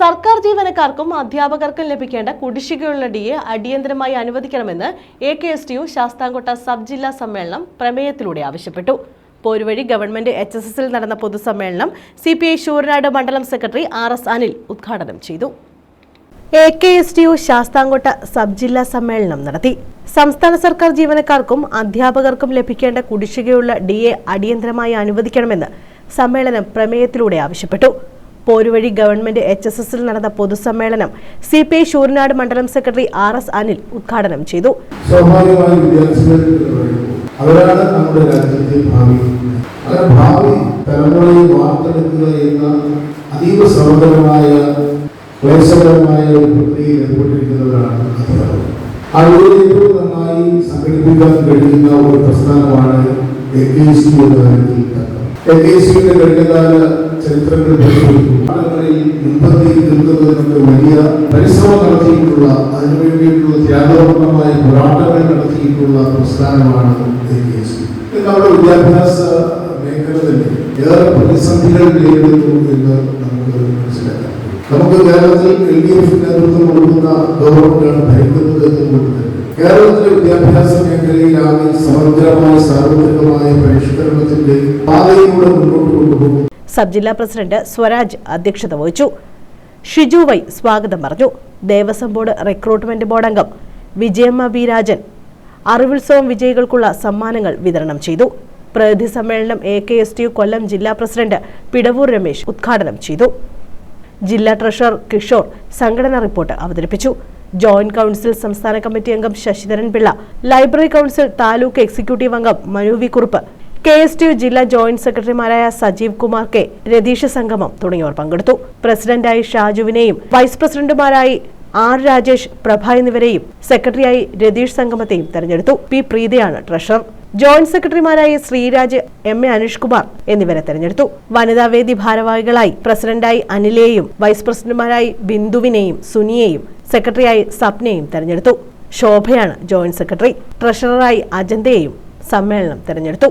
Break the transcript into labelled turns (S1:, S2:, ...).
S1: സർക്കാർ ജീവനക്കാർക്കും അധ്യാപകർക്കും ലഭിക്കേണ്ട കുടിശ്ശികയുള്ള ഡി എ അടിയന്തരമായി അനുവദിക്കണമെന്ന് A K S T U Sasthamcotta sub ജില്ലാ സമ്മേളനം പ്രമേയത്തിലൂടെ ആവശ്യപ്പെട്ടു. പോരുവഴി ഗവൺമെന്റ് എച്ച് എസ് എസിൽ നടന്ന പൊതുസമ്മേളനം സി പി ഐ ശൂരനാട് മണ്ഡലം സെക്രട്ടറി ആർ എസ് അനിൽ ഉദ്ഘാടനം ചെയ്തു. A K S T U Sasthamcotta sub ജില്ലാ സമ്മേളനം നടത്തി. സംസ്ഥാന സർക്കാർ ജീവനക്കാർക്കും അധ്യാപകർക്കും ലഭിക്കേണ്ട കുടിശ്ശികയുള്ള ഡി എ അടിയന്തരമായി അനുവദിക്കണമെന്ന് സമ്മേളനം പ്രമേയത്തിലൂടെ ആവശ്യപ്പെട്ടു. പോരുവഴി ഗവൺമെന്റ് എച്ച് എസ് എസിൽ നടന്ന പൊതുസമ്മേളനം സി പി ഐ ശൂരനാട് മണ്ഡലം സെക്രട്ടറി ആർ എസ് അനിൽ ഉദ്ഘാടനം ചെയ്തു.
S2: നമ്മുടെ ഭാവി. ഭാവി ഒരു സംഘടിപ്പിക്കാൻ കഴിയുന്ന ഒരു പ്രസ്ഥാനമാണ് എ കെ എ ടിയുടെ കഴിഞ്ഞകാല ചരിത്രങ്ങൾ ആളുകളിൽ മുൻപന്തിയിൽ നിൽക്കുന്നതിനൊക്കെ വലിയ പരിശ്രമം നടത്തിയിട്ടുള്ള അതിനുവേണ്ടിയിട്ടുള്ള ത്യാഗപൂർണമായ പോരാട്ടങ്ങൾ നടത്തിയിട്ടുള്ള പ്രസ്ഥാനമാണ് നമ്മുടെ വിദ്യാഭ്യാസ മേഖല തന്നെ. ഏറെ പ്രതിസന്ധികൾ നേരിടുന്നു എന്ന് നമുക്ക് മനസ്സിലാക്കാം. നമുക്ക് കേരളത്തിൽ എൽ ഡി എഫ് നേതൃത്വം കൊടുക്കുന്ന ഗവൺമെന്റാണ് ഭരിക്കുന്നത് എന്നുകൊണ്ട് കേരളത്തിലെ വിദ്യാഭ്യാസ മേഖലയിൽ ആകെ സമഗ്രമായ സാർവത്രികമായ പരിഷ്കരണത്തിന്റെ പാതയിലൂടെ മുന്നോട്ട് കൊണ്ടുപോകും
S1: സബ് ജില്ലാ പ്രസിഡന്റ് സ്വരാജ് അധ്യക്ഷത വഹിച്ചു. ഷിജു വൈ സ്വാഗതം പറഞ്ഞു. ദേവസ്വം ബോർഡ് റിക്രൂട്ട്മെന്റ് ബോർഡ് അംഗം വിജയമ്മ വി രാജൻ. അറിവുത്സവം വിജയികൾക്കുള്ള സമ്മാനങ്ങൾ വിതരണം ചെയ്തു. പ്രതിനിധി സമ്മേളനം A K S T Kollam ജില്ലാ പ്രസിഡന്റ് പിടവൂർ രമേശ് ഉദ്ഘാടനം ചെയ്തു. ജില്ലാ ട്രഷറർ കിഷോർ സംഘടനാ റിപ്പോർട്ട് അവതരിപ്പിച്ചു. ജോയിന്റ് കൌൺസിൽ സംസ്ഥാന കമ്മിറ്റി അംഗം Sasidharan Pillai library council taluk executive അംഗം Manu V Kurup K S T U ജില്ലാ ജോയിന്റ് സെക്രട്ടറിമാരായ സജീവ് കുമാർ കെ രതീഷ് സംഗമം തുടങ്ങിയവർ പങ്കെടുത്തു. പ്രസിഡന്റായി ഷാജുവിനെയും വൈസ് പ്രസിഡന്റുമാരായി ആർ രാജേഷ് പ്രഭ എന്നിവരെയും സെക്രട്ടറിയായി രതീഷ് സംഗമത്തെയും തെരഞ്ഞെടുത്തു. പി പ്രീതയാണ് ട്രഷറർ. ജോയിന്റ് സെക്രട്ടറിമാരായി ശ്രീരാജ് എം എ അനീഷ് കുമാർ എന്നിവരെ തെരഞ്ഞെടുത്തു. വനിതാവേദി ഭാരവാഹികളായി പ്രസിഡന്റായി അനിലേയും വൈസ് പ്രസിഡന്റുമാരായി ബിന്ദുവിനെയും സുനിയെയും സെക്രട്ടറിയായി സപ്നയെയും തെരഞ്ഞെടുത്തു. ശോഭയാണ് ജോയിന്റ് സെക്രട്ടറി. ട്രഷററായി അജന്തയെയും സമ്മേളനം തെരഞ്ഞെടുത്തു.